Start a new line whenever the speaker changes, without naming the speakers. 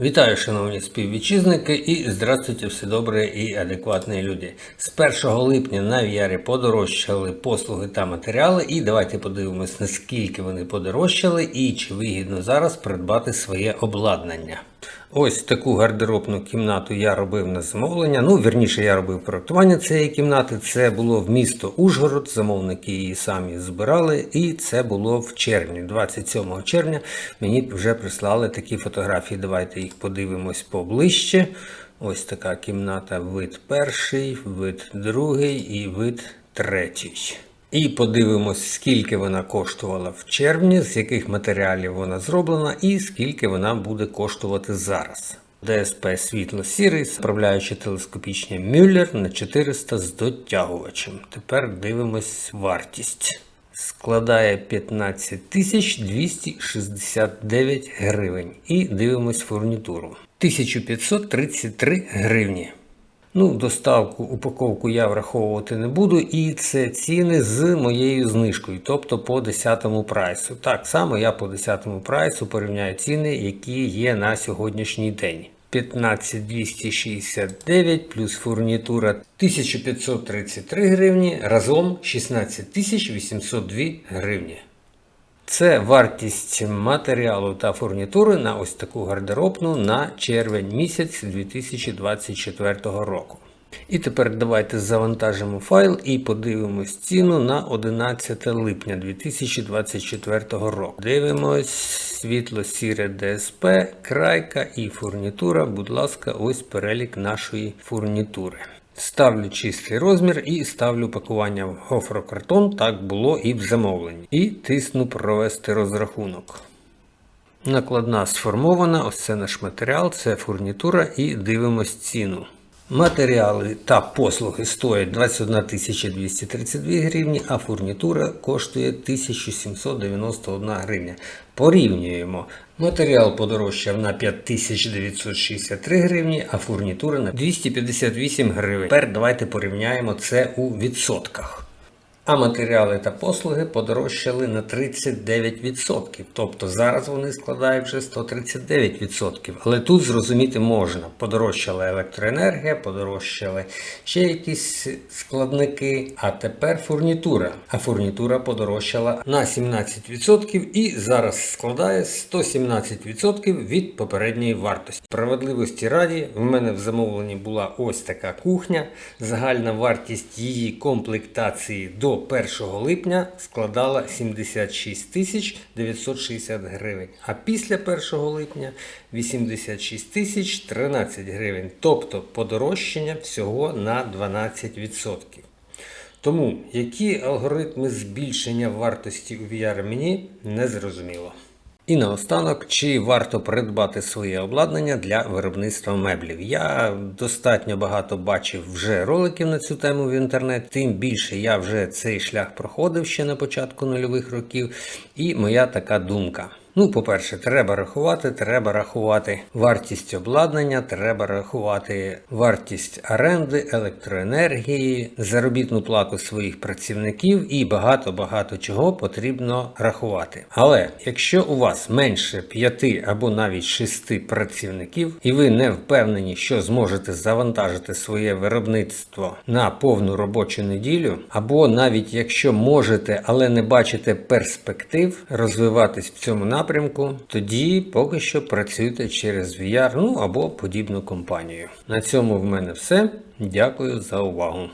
Вітаю, шановні співвітчизники, і здравствуйте, все добре і адекватні люди. З 1 липня на В'ярі подорожчали послуги та матеріали, і давайте подивимось, наскільки вони подорожчали і чи вигідно зараз придбати своє обладнання. Ось таку гардеробну кімнату я робив на замовлення. Ну, вірніше, я робив проектування цієї кімнати. Це було в місто Ужгород, замовники її самі збирали, і це було в червні, 27 червня. Мені вже прислали такі фотографії. Давайте їх подивимось поближче. Ось така кімната, вид перший, вид другий і вид третій. І подивимось, скільки вона коштувала в червні, з яких матеріалів вона зроблена, і скільки вона буде коштувати зараз. ДСП світло-сірий, справляючи телескопічні Мюллер на 400 з дотягувачем. Тепер дивимось вартість. Складає 15 тисяч 269 гривень. І дивимось фурнітуру. 1533 гривні. Ну, доставку, упаковку я враховувати не буду, і це ціни з моєю знижкою, тобто по 10 прайсу. Так само я по 10 прайсу порівняю ціни, які є на сьогоднішній день. 15269 плюс фурнітура 1533 гривні, разом 16802 гривні. Це вартість матеріалу та фурнітури на ось таку гардеробну на червень місяць 2024 року. І тепер давайте завантажимо файл і подивимось ціну на 11 липня 2024 року. Дивимось світло-сіре ДСП, крайка і фурнітура. Будь ласка, ось перелік нашої фурнітури. Ставлю чистий розмір і ставлю пакування в гофрокартон, так було і в замовленні. І тисну провести розрахунок. Накладна сформована, ось це наш матеріал, це фурнітура і дивимось ціну. Матеріали та послуги стоять 21 232 гривні, а фурнітура коштує 1791 гривня. Порівнюємо. Матеріал подорожчав на 5963 гривні, а фурнітура на 258 гривень. Тепер давайте порівняємо це у відсотках. А матеріали та послуги подорожчали на 39%. Тобто зараз вони складають вже 139%. Але тут зрозуміти можна. Подорожчала електроенергія, подорожчали ще якісь складники, а тепер фурнітура. А фурнітура подорожчала на 17% і зараз складає 117% від попередньої вартості. Справедливості раді, в мене в замовленні була ось така кухня. Загальна вартість її комплектації до 1 липня складала 76 тисяч 960 гривень, а після 1 липня 86 тисяч 13 гривень, тобто подорожчання всього на 12%. Тому які алгоритми збільшення вартості у VR мені не зрозуміло. І наостанок, чи варто придбати своє обладнання для виробництва меблів? Я достатньо багато бачив вже роликів на цю тему в інтернеті, тим більше я вже цей шлях проходив ще на початку нульових років. І моя така думка. Ну, по-перше, треба рахувати, треба рахувати вартість обладнання, треба рахувати вартість оренди, електроенергії, заробітну плату своїх працівників і багато-багато чого потрібно рахувати. Але якщо у вас менше 5 або навіть 6 працівників, і ви не впевнені, що зможете завантажити своє виробництво на повну робочу неділю, або навіть якщо можете, але не бачите перспектив розвиватись в цьому напрямку, напрямку, тоді поки що працюйте через VR ну або подібну компанію. На цьому в мене все. Дякую за увагу.